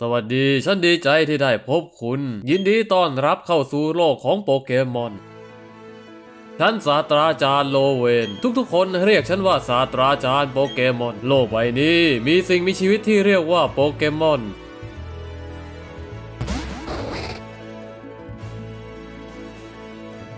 สวัสดี ฉันดีใจที่ได้พบคุณ ยินดีต้อนรับเข้าสู่โลกของโปเกมอน ฉันศาสตราจารย์โลเวน ทุกๆ คนเรียกฉันว่าศาสตราจารย์โปเกมอน โลกใบนี้มีสิ่งมีชีวิตที่เรียกว่าโปเกมอน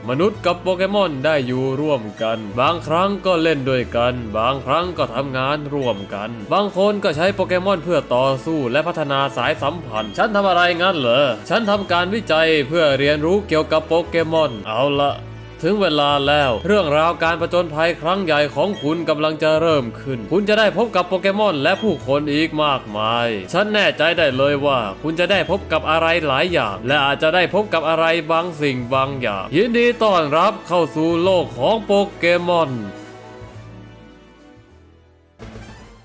มนุษย์กับโปเกมอนได้อยู่ร่วมกัน บางครั้งก็เล่นด้วยกัน บางครั้งก็ทำงานร่วมกัน บางคนก็ใช้โปเกมอนเพื่อต่อสู้และพัฒนาสายสัมพันธ์ ฉันทำอะไรงั้นเหรอ ฉันทำการวิจัยเพื่อเรียนรู้เกี่ยวกับโปเกมอน เอาละ ถึงเวลาแล้ว เรื่องราวการประจนภัยครั้งใหญ่ของคุณกำลังจะเริ่มขึ้น คุณจะได้พบกับโปเกมอนและผู้คนอีกมากมาย ฉันแน่ใจได้เลยว่า คุณจะได้พบกับอะไรหลายอย่าง และอาจจะได้พบกับอะไรบางสิ่งบางอย่าง ยินดีต้อนรับเข้าสู่โลกของโปเกมอน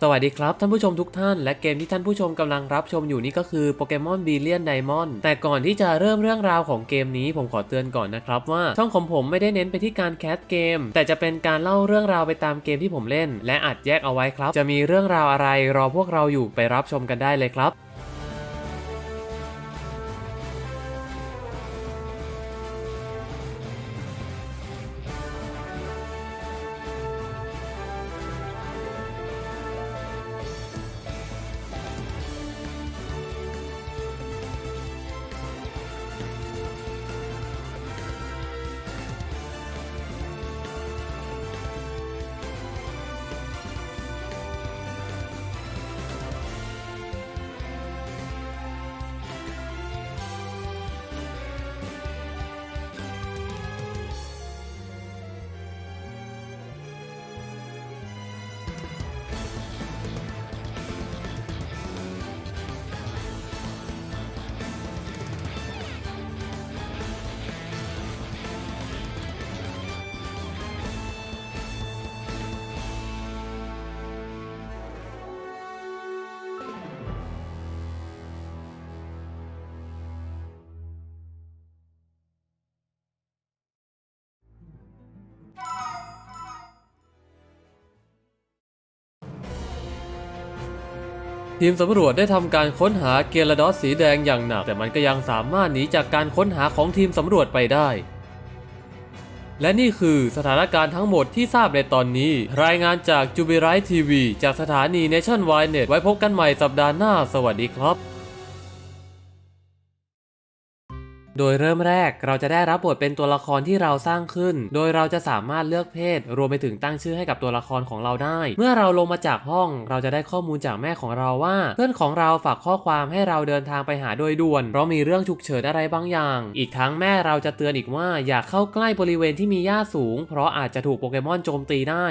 สวัสดีครับท่านผู้ชมทุกท่านและเกมที่ท่านผู้ชมกำลังรับชมอยู่นี่ก็คือโปเกมอนบีเลียนไดมอนด์แต่ก่อนที่จะเริ่มเรื่องราวของเกมนี้ผมขอเตือนก่อนนะครับว่าช่องของผมไม่ได้เน้นไปที่การแคสเกม แต่จะเป็นการเล่าเรื่องราวไปตามเกมที่ผมเล่น และอัดแยกเอาไว้ครับ จะมีเรื่องราวอะไรรอพวกเราอยู่ไปรับชมกันได้เลยครับ ทีมสำรวจได้ทำการค้นหาเกลาดอสสีแดงอย่างหนัก แต่มันก็ยังสามารถหนีจากการค้นหาของทีมสำรวจไปได้ และนี่คือสถานการณ์ทั้งหมดที่ทราบในตอนนี้ รายงานจากจูบิไรทีวีจากสถานีเนชั่นไวเน็ตไว้พบกันใหม่สัปดาห์หน้า สวัสดีครับ โดยเริ่มแรกเราจะได้รับบทเป็นตัวละครที่เราสร้างขึ้น โดยเราจะสามารถเลือกเพศ รวมไปถึงตั้งชื่อให้กับตัวละครของเราได้ เมื่อเราลงมาจากห้อง เราจะได้ข้อมูลจากแม่ของเราว่า เพื่อนของเราฝากข้อความให้เราเดินทางไปหาโดยด่วน เพราะมีเรื่องฉุกเฉินอะไรบางอย่าง อีกทั้งแม่เราจะเตือนอีกว่าอย่าเข้าใกล้บริเวณที่มีหญ้าสูง เพราะอาจจะถูกโปเกมอนโจมตีได้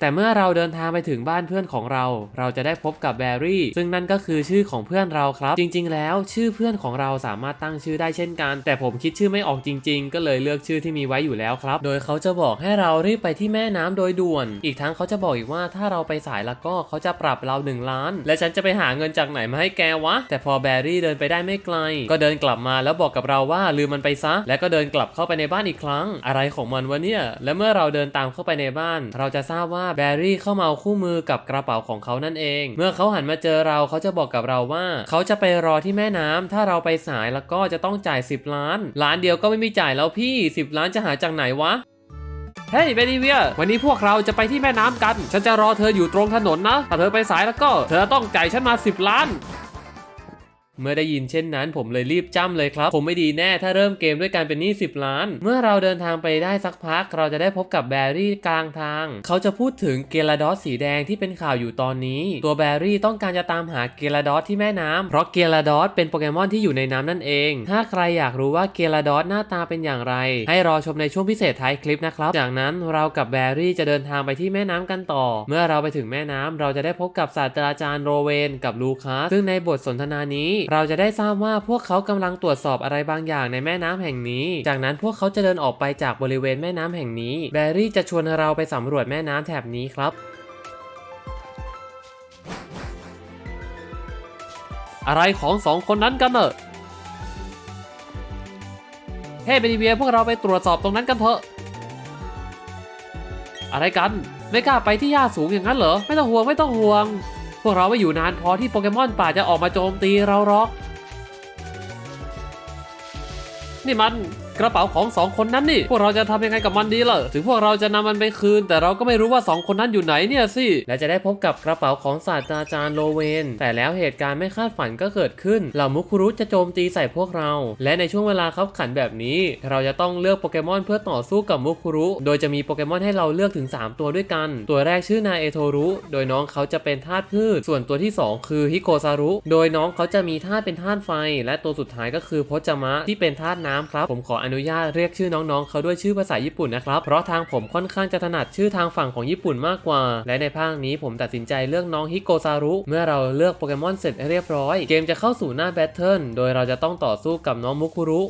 แต่เมื่อเราเดินทางไปถึงบ้านเพื่อนของเรา เราจะได้พบกับแบรี่ ซึ่งนั่นก็คือชื่อของเพื่อนเราครับ จริง ๆ แล้ว ชื่อเพื่อนของเราสามารถตั้งชื่อได้เช่นกัน แต่ผมคิดชื่อไม่ออกจริง ๆ ก็เลยเลือกชื่อที่มีไว้อยู่แล้วครับ โดยเขาจะบอกให้เรารีบไปที่แม่น้ำโดยด่วน อีกทั้งเขาจะบอกอีกว่าถ้าเราไปสายแล้วก็เขาจะปรับเรา1ล้าน และฉันจะไปหาเงินจากไหนมาให้แกวะ แต่พอแบรี่เดินไปได้ไม่ไกล ก็เดินกลับมาแล้วบอกกับเราว่าลืมมันไปซะ และก็เดินกลับเข้าไปในบ้านอีกครั้ง อะไรของมันวะเนี่ย และเมื่อเราเดินตามเข้าไปในบ้าน เราจะทราบว่าแบรี่เข้ามาเอาคู่มือกับกระเป๋าของเขานั่นเอง เมื่อเขาหันมาเจอเราเขาจะบอกกับเราว่า เขาจะไปรอที่แม่น้ำถ้าเราไปสายแล้วก็จะต้องจ่าย 10 ล้าน ล้านเดียวก็ไม่มีจ่ายแล้วพี่ 10 ล้านจะหาจากไหนวะเฮ้ยเบนิเวีย วันนี้พวกเราจะไปที่แม่น้ำกัน ฉันจะรอเธออยู่ตรงถนนนะ ถ้าเธอไปสายแล้วก็ เธอต้องจ่ายฉันมา 10 ล้าน เมื่อได้ยินเช่นนั้นผมเลยรีบจ้ำเลยครับ ผมไม่ดีแน่ถ้าเริ่มเกมด้วยการเป็นหนี้ 10 ล้าน เมื่อเราเดินทางไปได้สักพัก เราจะได้พบกับแบรี่กลางทาง เขาจะพูดถึงเกลาดอสสีแดงที่เป็นข่าวอยู่ตอนนี้ ตัวแบรี่ต้องการจะตามหาเกลาดอสที่แม่น้ำเพราะเกลาดอสเป็นโปเกมอนที่อยู่ในน้ำนั่นเอง ถ้าใครอยากรู้ว่าเกลาดอสหน้าตาเป็นอย่างไร ให้รอชมในช่วงพิเศษท้ายคลิปนะครับ จากนั้นเรากับแบรี่จะเดินทางไปที่แม่น้ำกันต่อ เมื่อเราไปถึงแม่น้ำเราจะได้พบกับศาสตราจารย์โรเวนกับลูคัสซึ่งในบทสนทนานี้เราจะได้ทราบว่าพวกเขากำลังตรวจสอบอะไรบางอย่างในแม่น้ำแห่งนี้ จากนั้นพวกเขาจะเดินออกไปจากบริเวณแม่น้ำแห่งนี้ แบรี่จะชวนเราไปสำรวจแม่น้ำแถบนี้ครับอะไรของสองคนนั้นกันเนอะเฮ้เบนิเวียพวกเราไปตรวจสอบตรงนั้นกันเถอะ อะไรกัน ไม่กล้าไปที่หญ้าสูงอย่างนั้นเหรอ ไม่ต้องห่วง ไม่ต้องห่วง พวกเราไม่อยู่นานพอที่โปเกมอนป่าจะออกมาโจมตีเราหรอก นี่มัน กระเป๋าของสองคนนั้นนี่ พวกเราจะทำยังไงกับมันดีล่ะถึงพวกเราจะนำมันไปคืน แต่เราก็ไม่รู้ว่าสองคนนั้นอยู่ไหนเนี่ยสิ และจะได้พบกับกระเป๋าของศาสตราจารย์โลเวน แต่แล้วเหตุการณ์ไม่คาดฝันก็เกิดขึ้นเหล่ามุคุรุจะโจมตีใส่พวกเรา และในช่วงเวลาขับขันแบบนี้ เราจะต้องเลือกโปเกมอนเพื่อต่อสู้กับมุคุรุ โดยจะมีโปเกมอนให้เราเลือกถึง 3 ตัวด้วยกัน ตัวแรกชื่อนาเอโทรุ โดยน้องเขาจะเป็นธาตุพืช ส่วนตัวที่ 2 คือฮิโกซารุ โดยน้องเขาจะมีธาตุเป็นธาตุไฟ และตัวสุดท้ายก็คือพจมะที่เป็นธาตุน้ำครับ ผมขออนุญาตเรียกชื่อน้องๆ เขาด้วยชื่อภาษาญี่ปุ่นนะครับ เพราะทางผมค่อนข้างจะถนัดชื่อทางฝั่งของญี่ปุ่นมากกว่า และในภาคนี้ผมตัดสินใจเลือกน้องฮิโกซารุ เมื่อเราเลือกโปเกมอนเสร็จเรียบร้อย เกมจะเข้าสู่หน้าแบทเทิล โดยเราจะต้องต่อสู้กับน้องมุคุรุ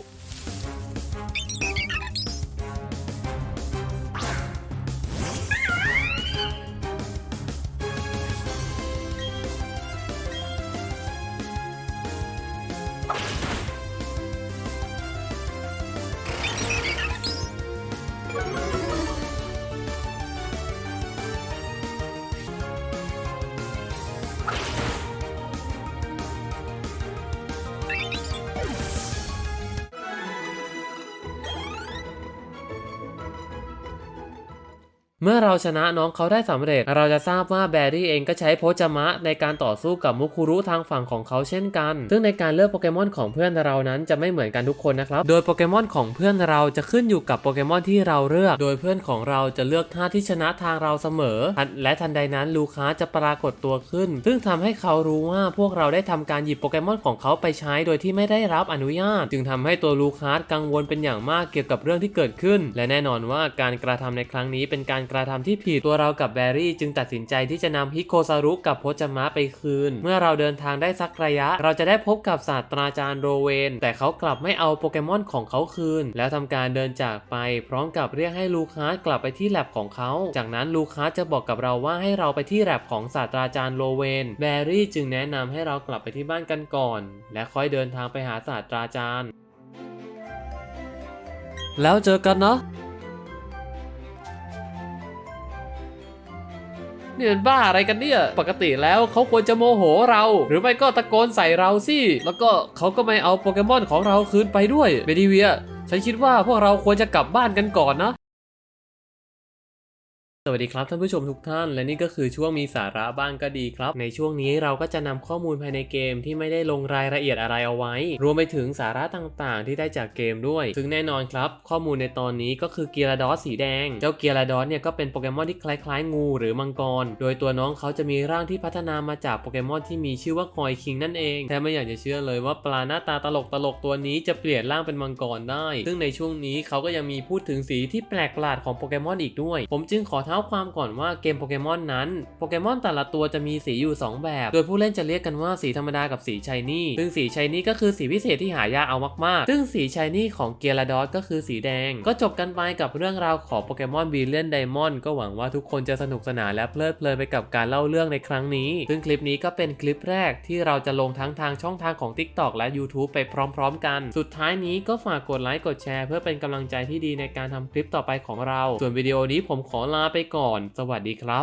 เมื่อเราชนะน้องเขาได้สำเร็จ เราจะทราบว่าแบรี่เองก็ใช้โพจมะในการต่อสู้กับมุคุรุทางฝั่งของเขาเช่นกัน ซึ่งในการเลือกโปเกมอนของเพื่อนเรานั้นจะไม่เหมือนกันทุกคนนะครับ โดยโปเกมอนของเพื่อนเราจะขึ้นอยู่กับโปเกมอนที่เราเลือก โดยเพื่อนของเราจะเลือกท่าที่ชนะทางเราเสมอ และทันใดนั้นลูค้าจะปรากฏตัวขึ้น ซึ่งทำให้เขารู้ว่าพวกเราได้ทำการหยิบโปเกมอนของเขาไปใช้โดยที่ไม่ได้รับอนุญาต จึงทำให้ตัวลูค้ากังวลเป็นอย่างมากเกี่ยวกับเรื่องที่เกิดขึ้น และแน่นอนว่าการกระทำในครั้งนี้เป็นการระทำที่ผิดตัวเรากับแบรี่จึงตัดสินใจที่จะนำฮิโคซารุกับโพจามะไปคืน เมื่อเราเดินทางได้สักระยะ เราจะได้พบกับศาสตราจารย์โรเวน แต่เขากลับไม่เอาโปเกมอนของเขาคืน แล้วทำการเดินจากไป พร้อมกับเรียกให้ลูคัสกลับไปที่แลบของเขา จากนั้นลูคัสจะบอกกับเราว่าให้เราไปที่แลบของศาสตราจารย์โรเวนแบรี่จึงแนะนำให้เรากลับไปที่บ้านกันก่อน และค่อยเดินทางไปหาศาสตราจารย์ แล้วเจอกันเนาะ นี่มันบ้าอะไรกันเนี่ย ปกติแล้วเขาควรจะโมโหเรา หรือไม่ก็ตะโกนใส่เราสิ แล้วก็เขาก็ไม่เอาโปเกมอนของเราคืนไปด้วยเบดีเวีย ฉันคิดว่าพวกเราควรจะกลับบ้านกันก่อนนะ สวัสดีครับท่านผู้ชมทุกท่านและนี่ก็คือช่วงมีสาระบ้างก็ดีครับ ในช่วงนี้เราก็จะนำข้อมูลภายในเกมที่ไม่ได้ลงรายละเอียดอะไรเอาไว้ รวมไปถึงสาระต่างๆ ที่ได้จากเกมด้วย ซึ่งแน่นอนครับ ข้อมูลในตอนนี้ก็คือเกียร์ดอสสีแดง เจ้าเกียร์ดอสเนี่ยก็เป็นโปเกมอนที่คล้ายๆ งูหรือมังกร โดยตัวน้องเขาจะมีร่างที่พัฒนามาจากโปเกมอนที่มีชื่อว่าคอยคิงนั่นเองแทบไม่อยากจะเชื่อเลยว่าปลาหน้าตาตลกตลกๆตัวนี้จะเปลี่ยนร่างเป็นมังกรได้ ซึ่งในช่วงนี้เขาก็ยังมีพูดถึงสีที่แปลกประหลาดของโปเกมอนอีกด้วย ผมจึงขอท้าความก่อนว่าเกมโปเกมอนนั้น โปเกมอนแต่ละตัวจะมีสีอยู่ 2 แบบ โดยผู้เล่นจะเรียกกันว่าสีธรรมดากับสีชายนี่ ซึ่งสีชายนี่ก็คือสีพิเศษที่หายากเอามากๆ ซึ่งสีชายนี่ของเกียร์ดอสก็คือสีแดง ก็จบกันไปกับเรื่องราวของโปเกมอนบีเลียนไดมอนด์ก็หวังว่าทุกคนจะสนุกสนานและเพลิดเพลินไปกับการเล่าเรื่องในครั้งนี้ ซึ่งคลิปนี้ก็เป็นคลิปแรกที่เราจะลงทั้งทางช่องทางของ TikTok และ YouTube ไปพร้อม ๆ กัน สุดท้ายนี้ก็ฝากกดไลค์กดแชร์ เพื่อเป็นกำลังใจที่ดีในการทำคลิปต่อไปของเรา ส่วนวิดีโอนี้ผมขอลาไปก่อน สวัสดีครับ